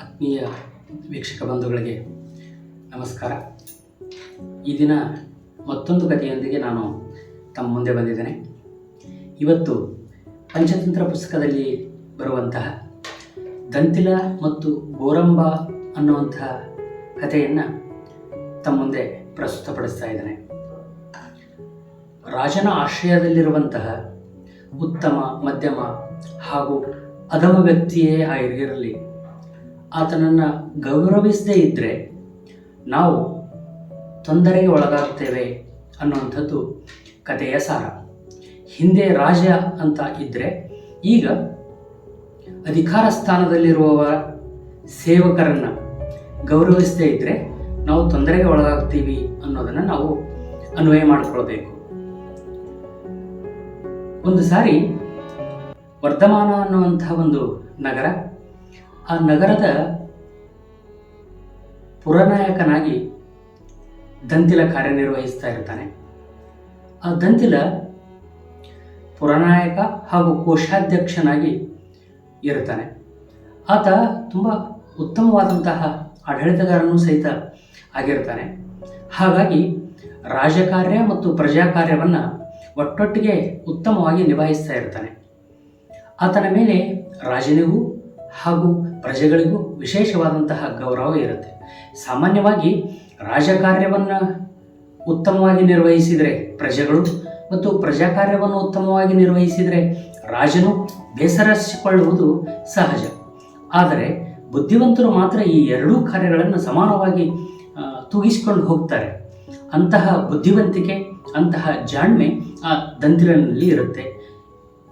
ಆತ್ಮೀಯ ವೀಕ್ಷಕ ಬಂಧುಗಳಿಗೆ ನಮಸ್ಕಾರ. ಈ ದಿನ ಮತ್ತೊಂದು ಕಥೆಯೊಂದಿಗೆ ನಾನು ತಮ್ಮ ಮುಂದೆ ಬಂದಿದ್ದೇನೆ. ಇವತ್ತು ಪಂಚತಂತ್ರ ಪುಸ್ತಕದಲ್ಲಿ ಬರುವಂತಹ ದಂತಿಲ ಮತ್ತು ಗೋರಂಬ ಅನ್ನುವಂತಹ ಕಥೆಯನ್ನು ತಮ್ಮ ಮುಂದೆ ಪ್ರಸ್ತುತಪಡಿಸ್ತಾ ಇದ್ದೇನೆ. ರಾಜನ ಆಶ್ರಯದಲ್ಲಿರುವಂತಹ ಉತ್ತಮ, ಮಧ್ಯಮ ಹಾಗೂ ಅಧಮ ವ್ಯಕ್ತಿಯೇ ಆಗಿರಲಿ ಆತನನ್ನು ಗೌರವಿಸದೇ ಇದ್ದರೆ ನಾವು ತೊಂದರೆಗೆ ಒಳಗಾಗ್ತೇವೆ ಅನ್ನುವಂಥದ್ದು ಕಥೆಯ ಸಾರ. ಹಿಂದೆ ರಾಜ ಅಂತ ಇದ್ದರೆ ಈಗ ಅಧಿಕಾರ ಸ್ಥಾನದಲ್ಲಿರುವವರ ಸೇವಕರನ್ನು ಗೌರವಿಸದೇ ಇದ್ದರೆ ನಾವು ತೊಂದರೆಗೆ ಒಳಗಾಗ್ತೀವಿ ಅನ್ನೋದನ್ನು ನಾವು ಅನ್ವಯ ಮಾಡಿಕೊಳ್ಬೇಕು. ಒಂದು ಸಾರಿ ವರ್ಧಮಾನ ಅನ್ನುವಂಥ ಒಂದು ನಗರ ಆ ನಗರದ ಪುರನಾಯಕನಾಗಿ ದಂತಿಲ ಕಾರ್ಯನಿರ್ವಹಿಸ್ತಾ ಇರ್ತಾನೆ. ಆ ದಂತಿಲ ಪುರನಾಯಕ ಹಾಗೂ ಕೋಶಾಧ್ಯಕ್ಷನಾಗಿ ಇರ್ತಾನೆ. ಆತ ತುಂಬ ಉತ್ತಮವಾದಂತಹ ಆಡಳಿತಗಾರನೂ ಸಹಿತ ಆಗಿರ್ತಾನೆ. ಹಾಗಾಗಿ ರಾಜಕಾರ್ಯ ಮತ್ತು ಪ್ರಜಾ ಕಾರ್ಯವನ್ನು ಒಟ್ಟೊಟ್ಟಿಗೆ ಉತ್ತಮವಾಗಿ ನಿಭಾಯಿಸ್ತಾ ಇರ್ತಾನೆ. ಆತನ ಮೇಲೆ ರಾಜನಿಗೂ ಹಾಗೂ ಪ್ರಜೆಗಳಿಗೂ ವಿಶೇಷವಾದಂತಹ ಗೌರವ ಇರುತ್ತೆ. ಸಾಮಾನ್ಯವಾಗಿ ರಾಜಕಾರ್ಯವನ್ನು ಉತ್ತಮವಾಗಿ ನಿರ್ವಹಿಸಿದರೆ ಪ್ರಜೆಗಳು ಮತ್ತು ಪ್ರಜಾ ಕಾರ್ಯವನ್ನು ಉತ್ತಮವಾಗಿ ನಿರ್ವಹಿಸಿದರೆ ರಾಜನು ಬೇಸರಿಸಿಕೊಳ್ಳುವುದು ಸಹಜ. ಆದರೆ ಬುದ್ಧಿವಂತರು ಮಾತ್ರ ಈ ಎರಡೂ ಕಾರ್ಯಗಳನ್ನು ಸಮಾನವಾಗಿ ತೂಗಿಸಿಕೊಂಡು ಹೋಗ್ತಾರೆ. ಅಂತಹ ಬುದ್ಧಿವಂತಿಕೆ, ಅಂತಹ ಜಾಣ್ಮೆ ಆ ದಂತಿರನಲ್ಲಿ ಇರುತ್ತೆ.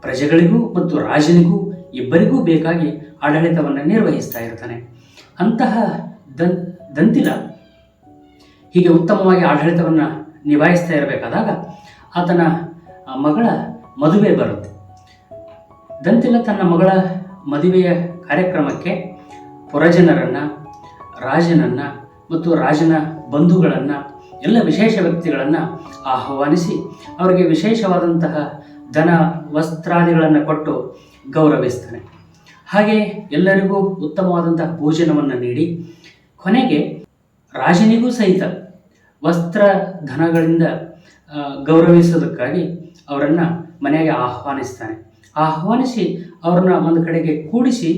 ಪ್ರಜೆಗಳಿಗೂ ಮತ್ತು ರಾಜನಿಗೂ ಇಬ್ಬರಿಗೂ ಬೇಕಾಗಿ ಆಡಳಿತವನ್ನು ನಿರ್ವಹಿಸ್ತಾ ಇರ್ತಾನೆ. ಅಂತಹ ದನ್, ದಂತಿಲ ಹೀಗೆ ಉತ್ತಮವಾಗಿ ಆಡಳಿತವನ್ನು ನಿಭಾಯಿಸ್ತಾ ಇರಬೇಕಾದಾಗ ಆತನ ಮಗಳ ಮದುವೆ ಬರುತ್ತೆ. ದಂತಿಲ ತನ್ನ ಮಗಳ ಮದುವೆಯ ಕಾರ್ಯಕ್ರಮಕ್ಕೆ ಪುರಜನರನ್ನು, ರಾಜನನ್ನು ಮತ್ತು ರಾಜನ ಬಂಧುಗಳನ್ನು, ಎಲ್ಲ ವಿಶೇಷ ವ್ಯಕ್ತಿಗಳನ್ನು ಆಹ್ವಾನಿಸಿ ಅವರಿಗೆ ವಿಶೇಷವಾದಂತಹ ಧನ, ವಸ್ತ್ರಾದಿಗಳನ್ನು ಕೊಟ್ಟು ಗೌರವಿಸ್ತಾನೆ. ಹಾಗೆ ಎಲ್ಲರಿಗೂ ಉತ್ತಮವಾದಂತಹ ಭೋಜನವನ್ನು ನೀಡಿ, ಕೊನೆಗೆ ರಾಜನಿಗೂ ಸಹಿತ ವಸ್ತ್ರ ಧನಗಳಿಂದ ಗೌರವಿಸೋದಕ್ಕಾಗಿ ಅವರನ್ನು ಮನೆಗೆ ಆಹ್ವಾನಿಸ್ತಾನೆ. ಆಹ್ವಾನಿಸಿ ಅವ್ರನ್ನ ಒಂದು ಕಡೆಗೆ ಕೂಡಿಸಿ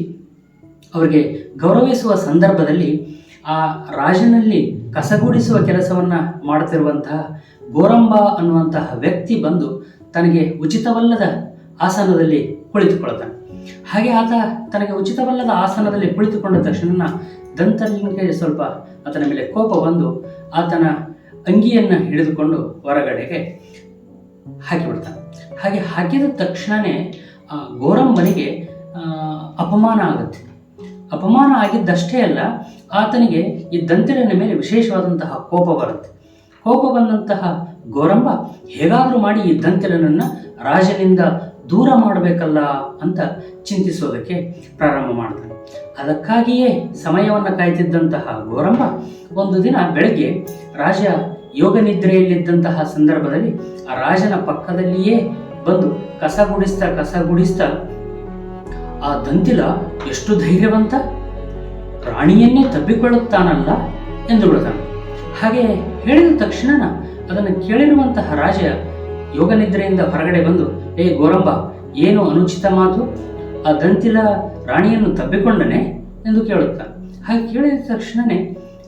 ಅವರಿಗೆ ಗೌರವಿಸುವ ಸಂದರ್ಭದಲ್ಲಿ ಆ ರಾಜನಲ್ಲಿ ಕಸಗೂಡಿಸುವ ಕೆಲಸವನ್ನು ಮಾಡುತ್ತಿರುವಂತಹ ಗೋರಂಬ ಅನ್ನುವಂತಹ ವ್ಯಕ್ತಿ ಬಂದು ತನಗೆ ಉಚಿತವಲ್ಲದ ಆಸನದಲ್ಲಿ ಕುಳಿತುಕೊಳ್ತಾನೆ. ಹಾಗೆ ಆತ ತನಗೆ ಉಚಿತವಲ್ಲದ ಆಸನದಲ್ಲಿ ಕುಳಿತುಕೊಂಡ ತಕ್ಷಣ ದಂತಲಿಂಗೆ ಸ್ವಲ್ಪ ಆತನ ಮೇಲೆ ಕೋಪ ಬಂದು ಆತನ ಅಂಗಿಯನ್ನು ಹಿಡಿದುಕೊಂಡು ಹೊರಗಡೆಗೆ ಹಾಕಿಬಿಡ್ತಾನೆ. ಹಾಗೆ ಹಾಕಿದ ತಕ್ಷಣವೇ ಆ ಗೋರಂಬನಿಗೆ ಅಪಮಾನ ಆಗುತ್ತೆ. ಅಪಮಾನ ಆಗಿದ್ದಷ್ಟೇ ಅಲ್ಲ, ಆತನಿಗೆ ಈ ದಂತಿಲಿನ ಮೇಲೆ ವಿಶೇಷವಾದಂತಹ ಕೋಪ ಬರುತ್ತೆ. ಕೋಪ ಬಂದಂತಹ ಗೋರಂಬ ಹೇಗಾದರೂ ಮಾಡಿ ಈ ದಂತಿಲನನ್ನು ರಾಜನಿಂದ ದೂರ ಮಾಡಬೇಕಲ್ಲ ಅಂತ ಚಿಂತಿಸೋದಕ್ಕೆ ಪ್ರಾರಂಭ ಮಾಡ್ತಾನೆ. ಅದಕ್ಕಾಗಿಯೇ ಸಮಯವನ್ನು ಕಾಯ್ತಿದ್ದಂತಹ ಗೋರಂಬ ಒಂದು ದಿನ ಬೆಳಗ್ಗೆ ರಾಜ ಯೋಗ ನಿದ್ರೆಯಲ್ಲಿದ್ದಂತಹ ಸಂದರ್ಭದಲ್ಲಿ ಆ ರಾಜನ ಪಕ್ಕದಲ್ಲಿಯೇ ಬಂದು ಕಸ ಗುಡಿಸ್ತಾ ಕಸ ಗುಡಿಸ್ತಾ ಆ ದಂತಿಲ ಎಷ್ಟು ಧೈರ್ಯವಂತ ರಾಣಿಯನ್ನೇ ತಬ್ಬಿಕೊಳ್ಳುತ್ತಾನಲ್ಲ ಎಂದು ಬಿಡುತ್ತಾನೆ ಹಾಗೆ ಹೇಳಿದ ತಕ್ಷಣ ಅದನ್ನು ಕೇಳಿರುವಂತಹ ರಾಜ ಯೋಗ ನಿದ್ರೆಯಿಂದ ಹೊರಗಡೆ ಬಂದು ಏ ಗೋರಂಬ ಏನು ಅನುಚಿತ ಮಾತು? ಆ ಗಂತಿಲ ರಾಣಿಯನ್ನು ತಬ್ಬಿಕೊಂಡನೆ ಎಂದು ಕೇಳುತ್ತಾನೆ ಹಾಗೆ ಕೇಳಿದ ತಕ್ಷಣವೇ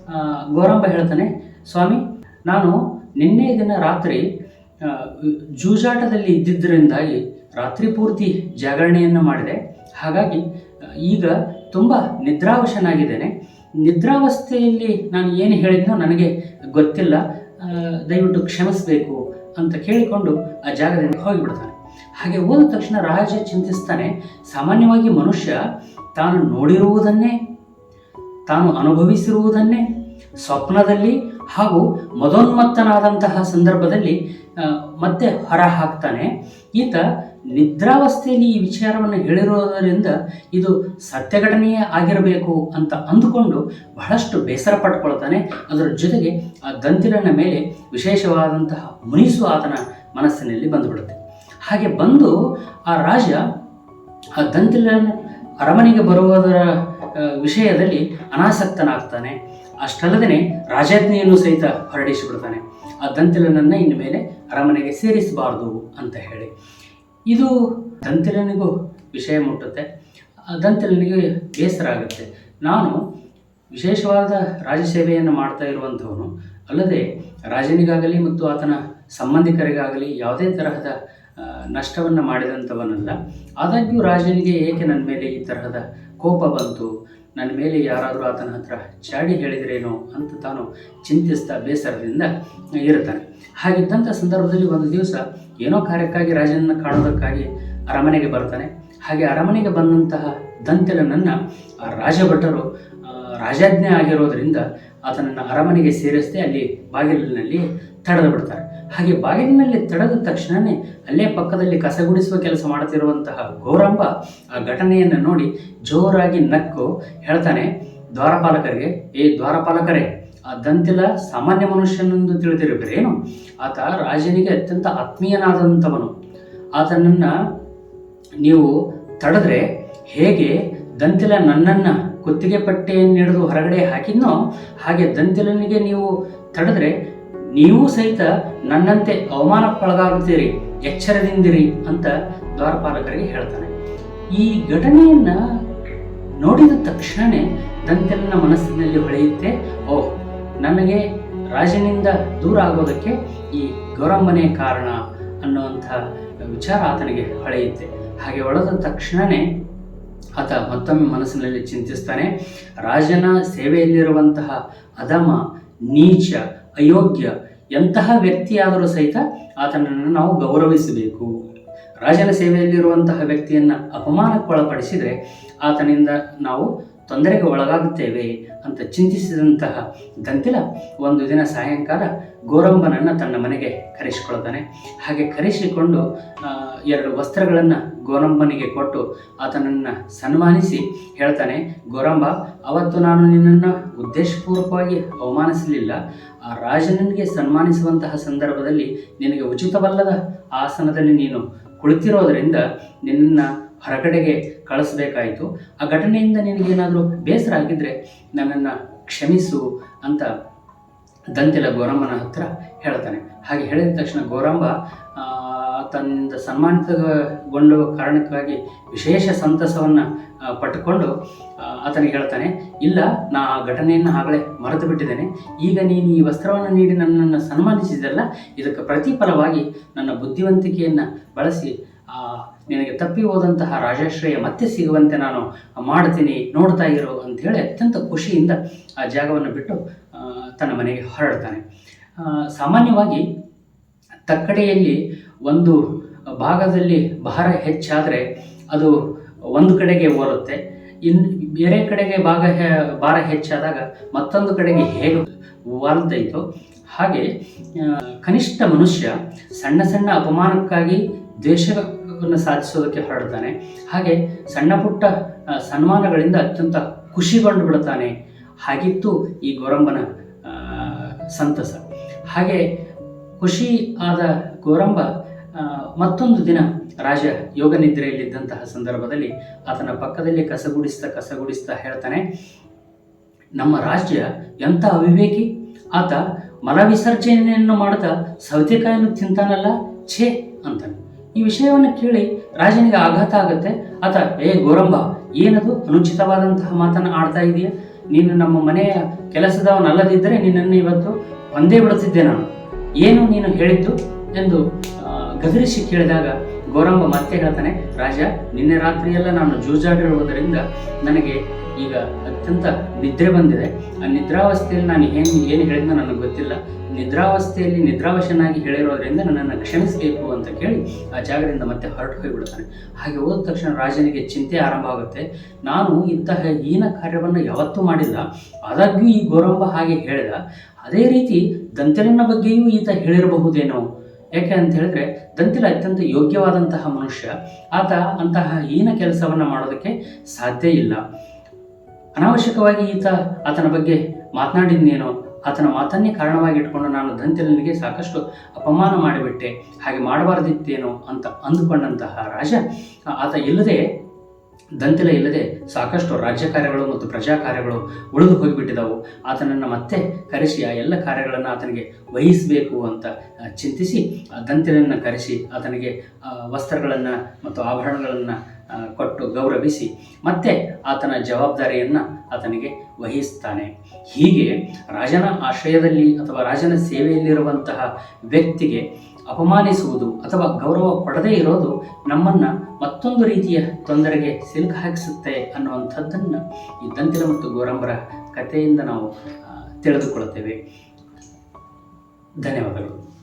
ಆ, ಗೋರಂಬ ಹೇಳ್ತಾನೆ ಸ್ವಾಮಿ ನಾನು ನಿನ್ನೆ ದಿನ ರಾತ್ರಿ ಜೂಜಾಟದಲ್ಲಿ ಇದ್ದಿದ್ದರಿಂದಾಗಿ ರಾತ್ರಿ ಪೂರ್ತಿ ಜಾಗರಣೆಯನ್ನು ಮಾಡಿದೆ. ಹಾಗಾಗಿ ಈಗ ತುಂಬ ನಿದ್ರಾವಶನಾಗಿದ್ದೇನೆ. ನಿದ್ರಾವಸ್ಥೆಯಲ್ಲಿ ನಾನು ಏನು ಹೇಳಿದ್ನೋ ನನಗೆ ಗೊತ್ತಿಲ್ಲ. ದಯವಿಟ್ಟು ಕ್ಷಮಿಸಬೇಕು ಅಂತ ಕೇಳಿಕೊಂಡು ಆ ಜಾಗದಿಂದ ಹೋಗಿಬಿಡ್ತಾನೆ. ಹಾಗೆ ಹೋದ ತಕ್ಷಣ ರಾಜ ಚಿಂತಿಸ್ತಾನೆ, ಸಾಮಾನ್ಯವಾಗಿ ಮನುಷ್ಯ ತಾನು ನೋಡಿರುವುದನ್ನೇ, ತಾನು ಅನುಭವಿಸಿರುವುದನ್ನೇ, ಸ್ವಪ್ನದಲ್ಲಿ ಹಾಗೂ ಮದೋನ್ಮತ್ತನಾದಂತಹ ಸಂದರ್ಭದಲ್ಲಿ ಮತ್ತೆ ಹೊರ ಹಾಕ್ತಾನೆ. ಈತ ನಿದ್ರಾವಸ್ಥೆಯಲ್ಲಿ ಈ ವಿಚಾರವನ್ನು ಹೇಳಿರುವುದರಿಂದ ಇದು ಸತ್ಯಘಟನೆಯೇ ಆಗಿರಬೇಕು ಅಂತ ಅಂದುಕೊಂಡು ಬಹಳಷ್ಟು ಬೇಸರ ಪಟ್ಕೊಳ್ತಾನೆ ಅದರ ಜೊತೆಗೆ ಆ ದಂತಿರನ ಮೇಲೆ ವಿಶೇಷವಾದಂತಹ ಮುನಿಸು ಆತನ ಮನಸ್ಸಿನಲ್ಲಿ ಬಂದುಬಿಡುತ್ತೆ. ಹಾಗೆ ಬಂದು ಆ ರಾಜ ಆ ದಂತಿಲನ ಅರಮನೆಗೆ ಬರುವುದರ ವಿಷಯದಲ್ಲಿ ಅನಾಸಕ್ತನಾಗ್ತಾನೆ. ಅಷ್ಟಲ್ಲದೆ ರಾಜಾಜ್ಞೆಯನ್ನು ಸಹಿತ ಹೊರಡಿಸಿಬಿಡ್ತಾನೆ. ಆ ದಂತಿಲನನ್ನು ಇನ್ನು ಮೇಲೆ ಅರಮನೆಗೆ ಸೇರಿಸಬಾರ್ದು ಅಂತ ಹೇಳಿ. ಇದು ದಂತಿಲನಿಗೂ ವಿಷಯ ಮುಟ್ಟುತ್ತೆ. ಆ ದಂತಿಲನಿಗೆ ಬೇಸರ ಆಗುತ್ತೆ. ನಾನು ವಿಶೇಷವಾದ ರಾಜಸೇವೆಯನ್ನು ಮಾಡ್ತಾ ಇರುವಂಥವನು. ಅಲ್ಲದೆ ರಾಜನಿಗಾಗಲಿ ಮತ್ತು ಆತನ ಸಂಬಂಧಿಕರಿಗಾಗಲಿ ಯಾವುದೇ ತರಹದ ನಷ್ಟವನ್ನು ಮಾಡಿದಂಥವನಲ್ಲ. ಆದಾಗ್ಯೂ ರಾಜನಿಗೆ ಏಕೆ ನನ್ನ ಮೇಲೆ ಈ ತರಹದ ಕೋಪ ಬಂತು? ನನ್ನ ಮೇಲೆ ಯಾರಾದರೂ ಆತನ ಹತ್ರ ಚಾಡಿ ಹೇಳಿದ್ರೇನೋ ಅಂತ ತಾನು ಚಿಂತಿಸ್ತಾ ಬೇಸರದಿಂದ ಇರ್ತಾನೆ ಹಾಗಿದ್ದಂಥ ಸಂದರ್ಭದಲ್ಲಿ ಒಂದು ದಿವಸ ಏನೋ ಕಾರ್ಯಕ್ಕಾಗಿ ರಾಜನನ್ನು ಕಾಣೋದಕ್ಕಾಗಿ ಅರಮನೆಗೆ ಬರ್ತಾನೆ. ಹಾಗೆ ಅರಮನೆಗೆ ಬಂದಂತಹ ದಂತೆಲನನ್ನು ಆ ರಾಜಭಟರು ರಾಜಾಜ್ಞೆ ಆಗಿರೋದರಿಂದ ಆತನನ್ನು ಅರಮನೆಗೆ ಸೇರಿಸದೆ ಅಲ್ಲಿ ಬಾಗಿಲಿನಲ್ಲಿ ತಡೆದು ಬಿಡ್ತಾರೆ. ಹಾಗೆ ಬಾಗಿಲಿನಲ್ಲಿ ತಡೆದ ತಕ್ಷಣವೇ ಅಲ್ಲೇ ಪಕ್ಕದಲ್ಲಿ ಕಸಗುಡಿಸುವ ಕೆಲಸ ಮಾಡುತ್ತಿರುವಂತಹ ಗೌರಂಬ ಆ ಘಟನೆಯನ್ನು ನೋಡಿ ಜೋರಾಗಿ ನಕ್ಕು ಹೇಳ್ತಾನೆ ದ್ವಾರಪಾಲಕರಿಗೆ, ಏ ದ್ವಾರಪಾಲಕರೇ, ಆ ದಂತಿಲ ಸಾಮಾನ್ಯ ಮನುಷ್ಯನೆಂದು ತಿಳಿದಿರಬೇರೇನು ಆತ ರಾಜನಿಗೆ ಅತ್ಯಂತ ಆತ್ಮೀಯನಾದಂಥವನು. ಆತನನ್ನು ನೀವು ತಡೆದ್ರೆ ಹೇಗೆ ದಂತಿಲ ನನ್ನನ್ನು ಕುತ್ತಿಗೆ ಪಟ್ಟೆಯನ್ನು ಹಿಡಿದು ಹೊರಗಡೆ ಹಾಕಿದ್ನೋ ಹಾಗೆ ದಂತಿಲನಿಗೆ ನೀವು ತಡೆದ್ರೆ ನೀವು ಸಹಿತ ನನ್ನಂತೆ ಅವಮಾನಕ್ಕೊಳಗಾಗುತ್ತೀರಿ ಎಚ್ಚರದಿಂದಿರಿ ಅಂತ ದ್ವಾರಪಾಲಕರಿಗೆ ಹೇಳ್ತಾನೆ. ಈ ಘಟನೆಯನ್ನ ನೋಡಿದ ತಕ್ಷಣವೇ ದಂತೆಲನ ಮನಸ್ಸಿನಲ್ಲಿ ಹೊಳೆಯುತ್ತೆ. ಓಹ್ ನನಗೆ ರಾಜನಿಂದ ದೂರ ಆಗೋದಕ್ಕೆ ಈ ಗೌರಮ್ಮನೇ ಕಾರಣ ಅನ್ನುವಂತಹ ವಿಚಾರ ಆತನಿಗೆ ಹೊಳೆಯುತ್ತೆ. ಹಾಗೆ ಹೊಳೆದ ತಕ್ಷಣನೇ ಆತ ಮತ್ತೊಮ್ಮೆ ಮನಸ್ಸಿನಲ್ಲಿ ಚಿಂತಿಸ್ತಾನೆ. ರಾಜನ ಸೇವೆಯಲ್ಲಿರುವಂತಹ ಅಧಮ, ನೀಚ, ಅಯೋಗ್ಯ ಎಂತಹ ವ್ಯಕ್ತಿಯಾದರೂ ಸಹಿತ ಆತನನ್ನು ನಾವು ಗೌರವಿಸಬೇಕು. ರಾಜನ ಸೇವೆಯಲ್ಲಿರುವಂತಹ ವ್ಯಕ್ತಿಯನ್ನು ಅಪಮಾನಕ್ಕೊಳಪಡಿಸಿದರೆ ಆತನಿಂದ ನಾವು ತೊಂದರೆಗೆ ಒಳಗಾಗುತ್ತೇವೆ ಅಂತ ಚಿಂತಿಸಿದಂತಹ ದಂತಿಲ ಒಂದು ದಿನ ಸಾಯಂಕಾಲ ಗೋರಂಬನನ್ನು ತನ್ನ ಮನೆಗೆ ಕರೆಸಿಕೊಳ್ತಾನೆ. ಹಾಗೆ ಕರೆಸಿಕೊಂಡು ಎರಡು ವಸ್ತ್ರಗಳನ್ನು ಗೋರಂಬನಿಗೆ ಕೊಟ್ಟು ಆತನನ್ನು ಸನ್ಮಾನಿಸಿ ಹೇಳ್ತಾನೆ, ಗೋರಂಬ, ಅವತ್ತು ನಾನು ನಿನ್ನನ್ನು ಉದ್ದೇಶಪೂರ್ವಕವಾಗಿ ಅವಮಾನಿಸಲಿಲ್ಲ. ಆ ರಾಜನಿಗೆ ಸನ್ಮಾನಿಸುವಂತಹ ಸಂದರ್ಭದಲ್ಲಿ ನಿನಗೆ ಉಚಿತವಲ್ಲದ ಆಸನದಲ್ಲಿ ನೀನು ಕುಳಿತಿರೋದರಿಂದ ನಿನ್ನನ್ನು ಹೊರಗಡೆಗೆ ಕಳಿಸಬೇಕಾಯಿತು. ಆ ಘಟನೆಯಿಂದ ನಿನಗೇನಾದರೂ ಬೇಸರ ಆಗಿದ್ದರೆ ನನ್ನನ್ನು ಕ್ಷಮಿಸು ಅಂತ ದಂತೆಲ ಗೋರಮ್ಮನ ಹತ್ರ ಹೇಳ್ತಾನೆ. ಹಾಗೆ ಹೇಳಿದ ತಕ್ಷಣ ಗೋರಂಬ ತನ್ನಿಂದ ಸನ್ಮಾನಿತಗೊಂಡ ಕಾರಣಕ್ಕಾಗಿ ವಿಶೇಷ ಸಂತಸವನ್ನು ಪಟ್ಟುಕೊಂಡು ಆತನಿಗೆ ಹೇಳ್ತಾನೆ, ಇಲ್ಲ, ನಾ ಆ ಘಟನೆಯನ್ನು ಆಗಲೇ ಮರೆತು ಬಿಟ್ಟಿದ್ದೇನೆ. ಈಗ ನೀನು ಈ ವಸ್ತ್ರವನ್ನು ನೀಡಿ ನನ್ನನ್ನು ಸನ್ಮಾನಿಸಿದಲ್ಲ ಇದಕ್ಕೆ ಪ್ರತಿಫಲವಾಗಿ ನನ್ನ ಬುದ್ಧಿವಂತಿಕೆಯನ್ನು ಬಳಸಿ ನಿನಗೆ ತಪ್ಪಿ ಹೋದಂತಹ ರಾಜಾಶ್ರಯ ಮತ್ತೆ ಸಿಗುವಂತೆ ನಾನು ಮಾಡ್ತೀನಿ, ನೋಡ್ತಾ ಇರು ಅಂಥೇಳಿ ಅತ್ಯಂತ ಖುಷಿಯಿಂದ ಆ ಜಾಗವನ್ನು ಬಿಟ್ಟು ತನ್ನ ಮನೆಗೆ ಹೊರಡ್ತಾನೆ. ಸಾಮಾನ್ಯವಾಗಿ ತಕ್ಕಡೆಯಲ್ಲಿ ಒಂದು ಭಾಗದಲ್ಲಿ ಭಾರ ಹೆಚ್ಚಾದರೆ ಅದು ಒಂದು ಕಡೆಗೆ ಹೋಲುತ್ತೆ ಇನ್ ಬೇರೆ ಕಡೆಗೆ ಭಾಗ ಭಾರ ಹೆಚ್ಚಾದಾಗ ಮತ್ತೊಂದು ಕಡೆಗೆ ಹೇಗೆ ವಾಲ್ತೈತೋ ಹಾಗೆ ಕನಿಷ್ಠ ಮನುಷ್ಯ ಸಣ್ಣ ಸಣ್ಣ ಅಪಮಾನಕ್ಕಾಗಿ ದ್ವೇಷವನ್ನು ಸಾಧಿಸೋದಕ್ಕೆ ಹೊರಡ್ತಾನೆ. ಹಾಗೆ ಸಣ್ಣ ಪುಟ್ಟ ಸನ್ಮಾನಗಳಿಂದ ಅತ್ಯಂತ ಖುಷಿಗೊಂಡು ಬಿಡ್ತಾನೆ ಹಾಗಿತ್ತು ಈ ಗೋರಂಬನ ಸಂತಸ. ಹಾಗೆ ಖುಷಿ ಆದ ಗೋರಂಬ ಮತ್ತೊಂದು ದಿನ ರಾಜ ಯೋಗ ನಿದ್ರೆಯಲ್ಲಿದ್ದಂತಹ ಸಂದರ್ಭದಲ್ಲಿ ಆತನ ಪಕ್ಕದಲ್ಲಿ ಕಸಗುಡಿಸ್ತಾ ಕಸಗುಡಿಸ್ತಾ ಹೇಳ್ತಾನೆ, ನಮ್ಮ ರಾಜ್ಯ ಎಂಥ ಅವಿವೇಕಿ? ಆತ ಮಲ ವಿಸರ್ಜನೆಯನ್ನು ಮಾಡ್ತಾ ಸೌತೆಕಾಯನ್ನು ತಿಂತಾನಲ್ಲ? ಛೇ ಅಂತಾನೆ. ಈ ವಿಷಯವನ್ನು ಕೇಳಿ ರಾಜನಿಗೆ ಆಘಾತ ಆಗುತ್ತೆ. ಆತ, ಏ ಗೋರಂಬ, ಏನದು? ಅನುಚಿತವಾದಂತಹ ಮಾತನ್ನು ಆಡ್ತಾ ಇದೆಯಾ? ನೀನು ನಮ್ಮ ಮನೆಯ ಕೆಲಸದವನಲ್ಲದಿದ್ದರೆ ನಿನ್ನನ್ನು ಇವತ್ತು ಒಂದೇ ಬಿಡುತ್ತಿದ್ದೆ ನಾನು. ಏನು ನೀನು ಹೇಳಿದ್ದು? ಎಂದು ಗದರಿಸಿ ಕೇಳಿದಾಗ ಗೌರಂಬ ಮತ್ತೆ ಹೇಳ್ತಾನೆ, ರಾಜ, ನಿನ್ನೆ ರಾತ್ರಿಯೆಲ್ಲ ನಾನು ಜೂಜಾಡಿರುವುದರಿಂದ ನನಗೆ ಈಗ ಅತ್ಯಂತ ನಿದ್ರೆ ಬಂದಿದೆ. ಆ ನಿದ್ರಾವಸ್ಥೆಯಲ್ಲಿ ನಾನು ಏನು ಏನು ಹೇಳಿದ್ನೋ ನನಗೆ ಗೊತ್ತಿಲ್ಲ. ನಿದ್ರಾವಸ್ಥೆಯಲ್ಲಿ ನಿದ್ರಾವಶನಾಗಿ ಹೇಳಿರೋದ್ರಿಂದ ನನ್ನನ್ನು ಕ್ಷಮಿಸಬೇಕು ಅಂತ ಕೇಳಿ ಆ ಜಾಗದಿಂದ ಮತ್ತೆ ಹೊರಟು ಹೋಗಿಬಿಡ್ತಾನೆ. ಹಾಗೆ ಹೋದ ತಕ್ಷಣ ರಾಜನಿಗೆ ಚಿಂತೆ ಆರಂಭ ಆಗುತ್ತೆ ನಾನು ಇಂತಹ ಹೀನ ಕಾರ್ಯವನ್ನು ಯಾವತ್ತೂ ಮಾಡಿಲ್ಲ. ಆದಾಗ್ಯೂ ಈ ಗೌರವ ಹಾಗೆ ಹೇಳಿದ. ಅದೇ ರೀತಿ ದಂತೆಲನ ಬಗ್ಗೆಯೂ ಈತ ಹೇಳಿರಬಹುದೇನೋ? ಯಾಕೆ ಅಂತ ಹೇಳಿದ್ರೆ ದಂತಿಲ ಅತ್ಯಂತ ಯೋಗ್ಯವಾದಂತಹ ಮನುಷ್ಯ, ಆತ ಅಂತಹ ಹೀನ ಕೆಲಸವನ್ನು ಮಾಡೋದಕ್ಕೆ ಸಾಧ್ಯ ಇಲ್ಲ. ಅನಾವಶ್ಯಕವಾಗಿ ಈತ ಆತನ ಬಗ್ಗೆ ಮಾತನಾಡಿದ್ನೇನೋ, ಆತನ ಮಾತನ್ನೇ ಕಾರಣವಾಗಿ ಇಟ್ಕೊಂಡು ನಾನು ದಂತಿಲನಿಗೆ ಸಾಕಷ್ಟು ಅಪಮಾನ ಮಾಡಿಬಿಟ್ಟೆ, ಹಾಗೆ ಮಾಡಬಾರದಿತ್ತೇನೋ ಅಂತ ಅಂದುಕೊಂಡಂತಹ ರಾಜ, ಆತ ಇಲ್ಲದೆ ದಂತಿಲ ಇಲ್ಲದೆ ಸಾಕಷ್ಟು ರಾಜ್ಯ ಕಾರ್ಯಗಳು ಮತ್ತು ಪ್ರಜಾ ಕಾರ್ಯಗಳು ಉಳಿದು ಹೋಗಿಬಿಟ್ಟಿದ್ದವು ಆತನನ್ನು ಮತ್ತೆ ಕರೆಸಿ ಆ ಎಲ್ಲ ಕಾರ್ಯಗಳನ್ನು ಆತನಿಗೆ ವಹಿಸಬೇಕು ಅಂತ ಚಿಂತಿಸಿ ದಂತಿಲನ್ನು ಕರೆಸಿ, ಆತನಿಗೆ ವಸ್ತ್ರಗಳನ್ನು ಮತ್ತು ಆಭರಣಗಳನ್ನು ಕೊಟ್ಟು ಗೌರವಿಸಿ, ಮತ್ತೆ ಆತನ ಜವಾಬ್ದಾರಿಯನ್ನು ಆತನಿಗೆ ವಹಿಸ್ತಾನೆ. ಹೀಗೆ ರಾಜನ ಆಶ್ರಯದಲ್ಲಿ ಅಥವಾ ರಾಜನ ಸೇವೆಯಲ್ಲಿರುವಂತಹ ವ್ಯಕ್ತಿಗೆ ಅಪಮಾನಿಸುವುದು ಅಥವಾ ಗೌರವ ಕೊಡದೇ ಇರೋದು ನಮ್ಮನ್ನು ಮತ್ತೊಂದು ರೀತಿಯ ತೊಂದರೆಗೆ ಸಿಲುಕು ಹಾಕಿಸುತ್ತೆ ಅನ್ನುವಂಥದ್ದನ್ನು ಈ ದಂತಿಲ ಮತ್ತು ಗೋರಂಬರ ಕಥೆಯಿಂದ ನಾವು ತಿಳಿದುಕೊಳ್ಳುತ್ತೇವೆ. ಧನ್ಯವಾದಗಳು.